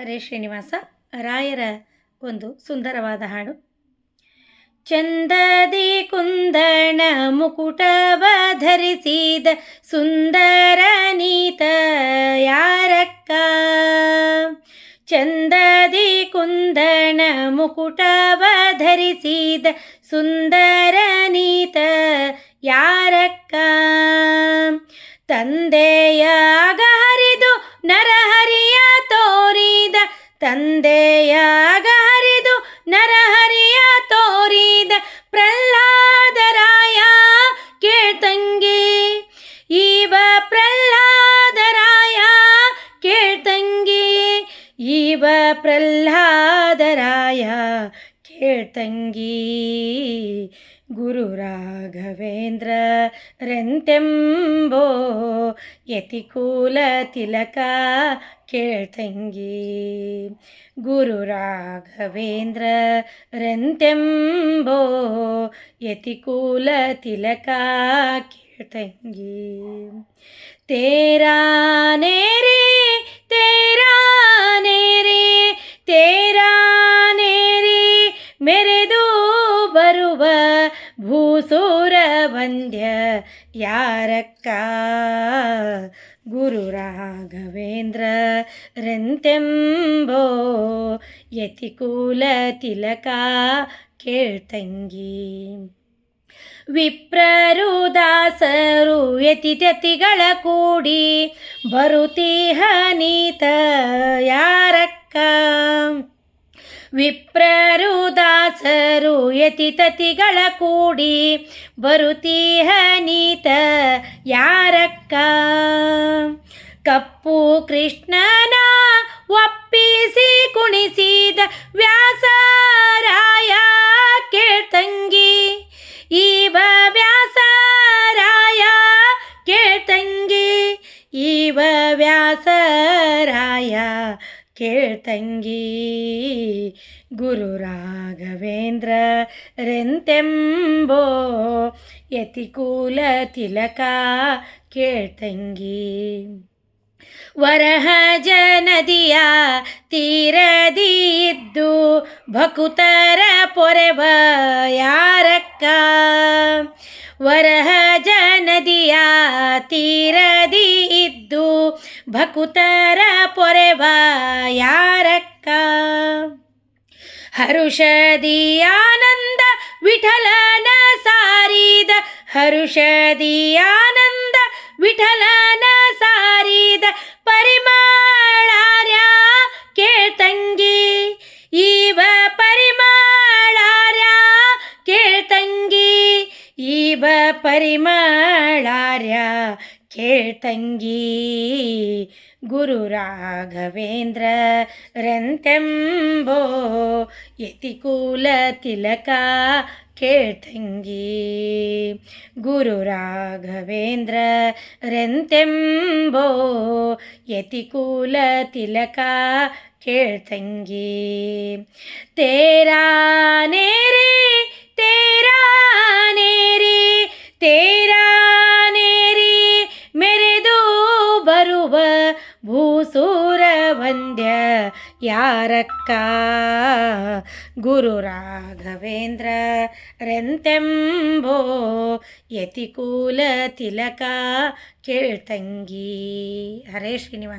ಹರೇ ಶ್ರೀನಿವಾಸ, ರಾಯರ ಒಂದು ಸುಂದರವಾದ ಹಾಡು. ಚಂದದಿ ಕುಂದಣ ಮುಕುಟವ ಧರಿಸಿದ ಸುಂದರ ನೀತ ಯಾರಕ್ಕ? ಚಂದದಿ ಕುಂದಣ ಮುಕುಟವ ಧರಿಸಿದ ಸುಂದರ ನೀತ ಯಾರಕ್ಕ? ತಂದೆಯಾಗ ತಂದೆಯಾಗ ಹರಿದು ನರಹರಿಯ ತೋರಿದ ಪ್ರಹ್ಲಾದರಾಯ ಕೇಳ್ತಂಗಿ. ಈವ ಪ್ರಹ್ಲಾದರಾಯ ಕೇಳ್ತಂಗಿ. ಈವ ಪ್ರಹ್ಲಾದರಾಯ ಕೇಳ್ತಂಗಿ. ಗುರು ರಾಘವೇಂದ್ರ ರೆಂತೆಂಬೋ ಯತಿಕೂಲ ತಿಲಕ ಕೇಳ್ತಂಗಿ ಗುರು ರಾಘವೇಂದ್ರ ರೆಂತೆಂಬೋ ಯತಿಕೂಲ ತಿಲಕ ಕೇಳ್ತಂಗಿ ತೇರಾನೇ ರೇ ತೇರಾನೇ ಭೂಸೂರ ವಂದ್ಯ ಯಾರಕ್ಕ? ಗುರು ರಾಘವೇಂದ್ರ ರೆಂತೆಂಬೋ ಯತಿಕೂಲ ತಿಲಕ ಕೇಳ್ತಂಗಿ ವಿಪ್ರರು ದಾಸರು ಯತಿತತಿಗಳ ಕೂಡಿ ಬರುತ್ತೀಹ ನೀತ ಯಾರಕ್ಕ? ವಿಪ್ರರು ಯತಿತತಿಗಳ ಕೂಡಿ ಬರುತೀಹ ನೀತ ಯಾರಕ್ಕ? ಕಪ್ಪು ಕೃಷ್ಣನ ಒಪ್ಪಿಸಿ ಕುಣಿಸಿದ ವ್ಯಾಸರಾಯ ಕೇಳ್ತಂಗಿ. ಈವ ವ್ಯಾಸರಾಯ ಕೇಳ್ತಂಗಿ. ಈವ ವ್ಯಾಸರಾಯ ಕೇಳ್ತಂಗಿ ಗುರು ರಾಘವೇಂದ್ರ ರೆಂತೆಂಬೋ. ಯತಿಕೂಲ ತಿಲಕ ಕೇಳ್ತಂಗಿ ವರಹ ಜನದಿಯ ತೀರದಿ ಇದ್ದು ಭಕುತರ ಪೊರೆವ ಯಾರಕ್ಕ? ವರಹ ನದಿಯ ತೀರದಿ ಇದ್ದು ಭಕುತರ ಪೊರೆವ ಹರುಷದಿ ಆನಂದ ವಿಠಲನ ಸಾರಿದ. ಹರುಷದಿ ಆನಂದ ವಿಠಲನ ಸಾರಿದ. ಪರಿಮಾಳಾರ್ಯ ಕೇಳ್ತಂಗಿ ಈವ ಪರಿಮಾಳಾರ್ಯ ಕೇಳ್ತಂಗಿ ಈವ ಪರಿಮಾಳಾರ್ಯ ಕೇಳ್ತಂಗಿ ಗುರು ರಾಘವೇಂದ್ರ ರೆಂತೆಂಬೋ ಯತಿಕೂಲ ತಿಲಕ ಕೇಳ್ತಂಗಿ ಗುರು ರಾಘವೇಂದ್ರ ರೆಂತೆಂಬೋ ವಂದ್ಯ ಯಾರಕ್ಕ? ಗುರು ರಾಘವೇಂದ್ರ ರೆಂತೆಂಬೋ ಯತಿಕೂಲ ತಿಲಕ ಕೇಳ್ತಂಗಿ ಹರೇ ಶ್ರೀನಿವಾಸ.